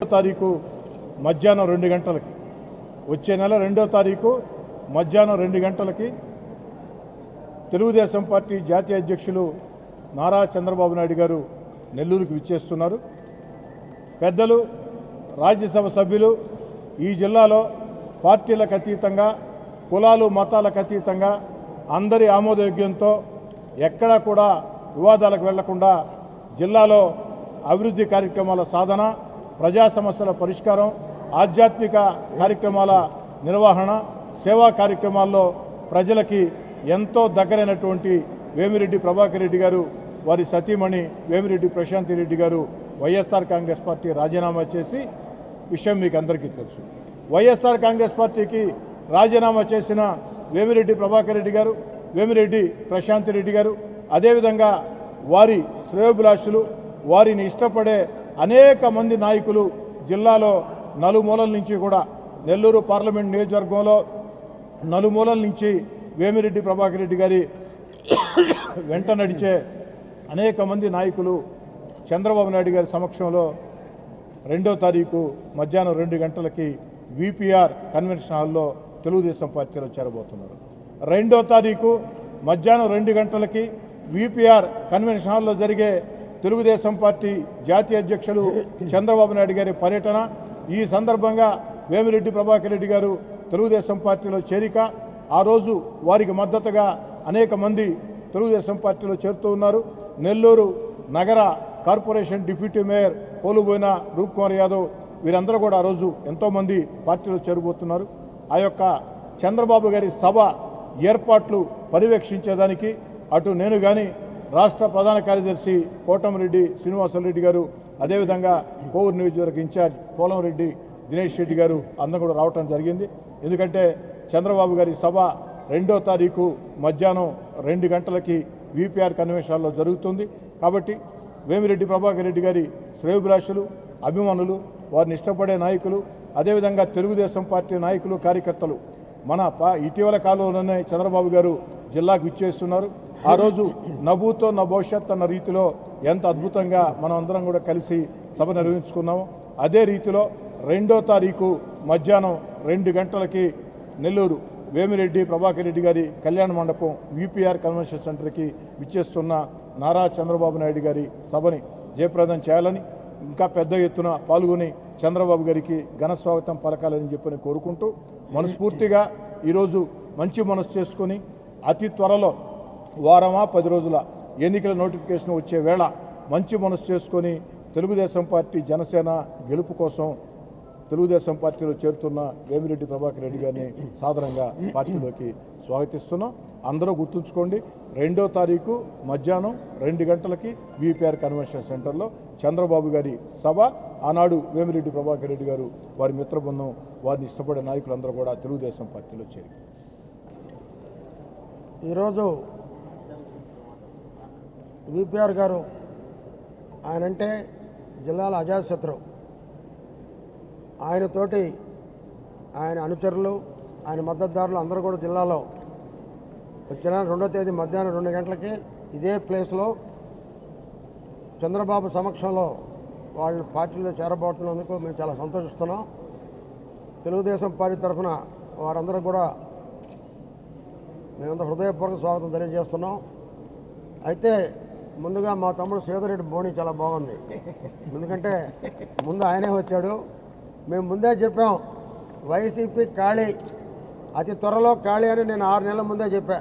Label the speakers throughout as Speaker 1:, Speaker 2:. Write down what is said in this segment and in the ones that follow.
Speaker 1: తారీఖు మధ్యాహ్నం రెండు గంటలకి. వచ్చే నెల రెండో తారీఖు మధ్యాహ్నం రెండు గంటలకి తెలుగుదేశం పార్టీ జాతీయ అధ్యక్షులు నారా చంద్రబాబు నాయుడు గారు నెల్లూరుకు విచ్చేస్తున్నారు. పెద్దలు రాజ్యసభ సభ్యులు ఈ జిల్లాలో పార్టీలకు అతీతంగా కులాలు మతాలకు అతీతంగా అందరి ఆమోదయోగ్యంతో ఎక్కడా కూడా వివాదాలకు వెళ్ళకుండా జిల్లాలో అభివృద్ధి కార్యక్రమాల సాధన ప్రజా సమస్యల పరిష్కారం ఆధ్యాత్మిక కార్యక్రమాల నిర్వహణ సేవా కార్యక్రమాల్లో ప్రజలకి ఎంతో దగ్గరైనటువంటి వేమిరెడ్డి ప్రభాకర్ రెడ్డి గారు వారి సతీమణి వేమిరెడ్డి ప్రశాంతి రెడ్డి గారు వైఎస్ఆర్ కాంగ్రెస్ పార్టీ రాజీనామా చేసి విషయం మీకు అందరికీ తెలుసు. వైఎస్ఆర్ కాంగ్రెస్ పార్టీకి రాజీనామా చేసిన వేమిరెడ్డి ప్రభాకర్ రెడ్డి గారు వేమిరెడ్డి ప్రశాంతి రెడ్డి గారు అదేవిధంగా వారి శ్రేయోభిలాషులు వారిని ఇష్టపడే అనేక మంది నాయకులు జిల్లాలో నలుమూలల నుంచి కూడా నెల్లూరు పార్లమెంట్ నియోజకవర్గంలో నలుమూలల నుంచి వేమిరెడ్డి ప్రభాకర్ రెడ్డి గారి వెంట నడిచే అనేక మంది నాయకులు చంద్రబాబు నాయుడు గారి సమక్షంలో రెండో తారీఖు మధ్యాహ్నం రెండు గంటలకి విపిఆర్ కన్వెన్షన్ హాల్లో తెలుగుదేశం పార్టీలో చేరబోతున్నారు. రెండో తారీఖు మధ్యాహ్నం రెండు గంటలకి విపిఆర్ కన్వెన్షన్ హాల్లో జరిగే తెలుగుదేశం పార్టీ జాతీయ అధ్యక్షులు చంద్రబాబు నాయుడు గారి పర్యటన ఈ సందర్భంగా వేమిరెడ్డి ప్రభాకర్ రెడ్డి గారు తెలుగుదేశం పార్టీలో చేరిక ఆ రోజు వారికి మద్దతుగా అనేక మంది తెలుగుదేశం పార్టీలో చేరుతూ ఉన్నారు. నెల్లూరు నగర corporation deputy mayor Poluboina Roop Kumar Yadav వీరందరూ కూడా ఆ రోజు ఎంతోమంది పార్టీలో చేరబోతున్నారు. ఆ యొక్క చంద్రబాబు గారి సభ ఏర్పాట్లు పర్యవేక్షించేదానికి అటు నేను కానీ రాష్ట్ర ప్రధాన కార్యదర్శి కోటమిరెడ్డి శ్రీనివాసరెడ్డి గారు అదేవిధంగా కోవూరు నియోజకవర్గ ఇన్ఛార్జ్ పోలంరెడ్డి దినేష్ రెడ్డి గారు అందరూ కూడా రావటం జరిగింది. ఎందుకంటే చంద్రబాబు గారి సభ రెండో తారీఖు మధ్యాహ్నం రెండు గంటలకి విపిఆర్ కన్వెన్షన్లో జరుగుతుంది. కాబట్టి వేమిరెడ్డి ప్రభాకర్ రెడ్డి గారి శ్రేయభిలాషులు అభిమానులు వారిని ఇష్టపడే నాయకులు అదేవిధంగా తెలుగుదేశం పార్టీ నాయకులు కార్యకర్తలు మన పా ఇటీవల కాలంలోనే చంద్రబాబు గారు జిల్లాకు ఇచ్చేస్తున్నారు ఆ రోజు నవ్వుతో నా భవిష్యత్ అన్న రీతిలో ఎంత అద్భుతంగా మనం అందరం కూడా కలిసి సభ నిర్వహించుకున్నాము అదే రీతిలో రెండో తారీఖు మధ్యాహ్నం రెండు గంటలకి నెల్లూరు వేమిరెడ్డి ప్రభాకర్ రెడ్డి గారి కళ్యాణ మండపం యూపీఆర్ కన్వెన్షన్ సెంటర్కి విచ్చేస్తున్న నారా చంద్రబాబు నాయుడు గారి సభని జయప్రదం చేయాలని ఇంకా పెద్ద ఎత్తున పాల్గొని చంద్రబాబు గారికి ఘన స్వాగతం పలకాలని చెప్పని కోరుకుంటూ మనస్ఫూర్తిగా ఈరోజు మంచి మనసు చేసుకొని అతి త్వరలో వారమా పది రోజుల? ఎన్నికల నోటిఫికేషన్ వచ్చే వేళ మంచి మనసు చేసుకొని తెలుగుదేశం పార్టీ జనసేన గెలుపు కోసం తెలుగుదేశం పార్టీలో చేరుతున్న వేమిరెడ్డి ప్రభాకర్ రెడ్డి గారిని సాధారణంగా పార్టీలోకి స్వాగతిస్తున్నాం. అందరూ గుర్తుంచుకోండి రెండో తారీఖు మధ్యాహ్నం రెండు గంటలకి బీపీఆర్ కన్వెన్షన్ సెంటర్లో చంద్రబాబు గారి సభ. ఆనాడు వేమిరెడ్డి ప్రభాకర్ రెడ్డి గారు వారి మిత్రబృందం వారిని ఇష్టపడే నాయకులందరూ కూడా తెలుగుదేశం పార్టీలో చేరి
Speaker 2: ఈరోజు విపిఆర్ గారు ఆయనంటే జిల్లాల అజాతశత్రు ఆయనతోటి ఆయన అనుచరులు ఆయన మద్దతుదారులు అందరూ కూడా జిల్లాలో వచ్చిన రెండో తేదీ మధ్యాహ్నం రెండు గంటలకి ఇదే ప్లేస్లో చంద్రబాబు సమక్షంలో వాళ్ళు పార్టీలో చేరబోతున్నందుకు మేము చాలా సంతోషిస్తున్నాం. తెలుగుదేశం పార్టీ తరఫున వారందరూ కూడా మేమంతా హృదయపూర్వక స్వాగతం తెలియజేస్తున్నాం. అయితే ముందుగా మా తమ్ముడు శ్రీధరెడ్డి బోణి చాలా బాగుంది. ఎందుకంటే ముందు ఆయనే వచ్చాడు. మేము ముందే చెప్పాం వైసీపీ ఖాళీ అతి త్వరలో ఖాళీ అని నేను ఆరు నెలల ముందే చెప్పా.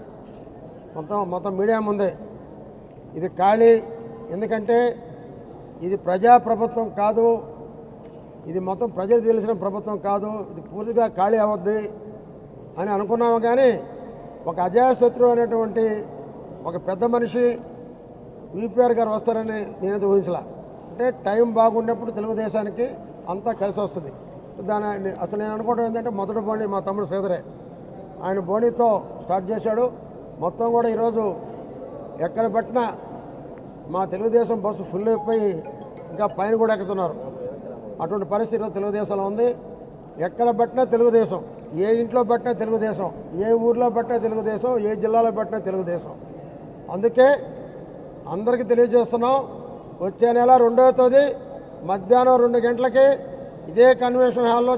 Speaker 2: మొత్తం మొత్తం మీడియా ముందే. ఇది ఖాళీ ఎందుకంటే ఇది ప్రజా ప్రభుత్వం కాదు. ఇది మొత్తం ప్రజలు తెలిసిన ప్రభుత్వం కాదు. ఇది పూర్తిగా ఖాళీ అవద్ది అని అనుకున్నాము కానీ ఒక అజయశత్రువు అనేటువంటి ఒక పెద్ద మనిషి విపిఆర్ గారు వస్తారని నేనైతే ఊహించలా. అంటే టైం బాగున్నప్పుడు తెలుగుదేశానికి అంతా కలిసి వస్తుంది. దాని అసలు నేను అనుకోవడం ఏంటంటే మొదటి బోణి మా తమ్ముడు శ్రీధరే. ఆయన బోణితో స్టార్ట్ చేశాడు. మొత్తం కూడా ఈరోజు ఎక్కడ పట్టినా మా తెలుగుదేశం బస్సు ఫుల్ అయిపోయి ఇంకా పైన కూడా ఎక్కుతున్నారు. అటువంటి పరిస్థితి తెలుగుదేశంలో ఉంది. ఎక్కడ పట్టినా తెలుగుదేశం. ఏ ఇంట్లో పట్టినా తెలుగుదేశం. ఏ ఊర్లో పట్టినా తెలుగుదేశం. ఏ జిల్లాలో పట్టినా తెలుగుదేశం. అందుకే అందరికీ తెలియజేస్తున్నాం. వచ్చే నెల రెండవ తేదీ మధ్యాహ్నం రెండు గంటలకి ఇదే కన్వెన్షన్ హాల్లో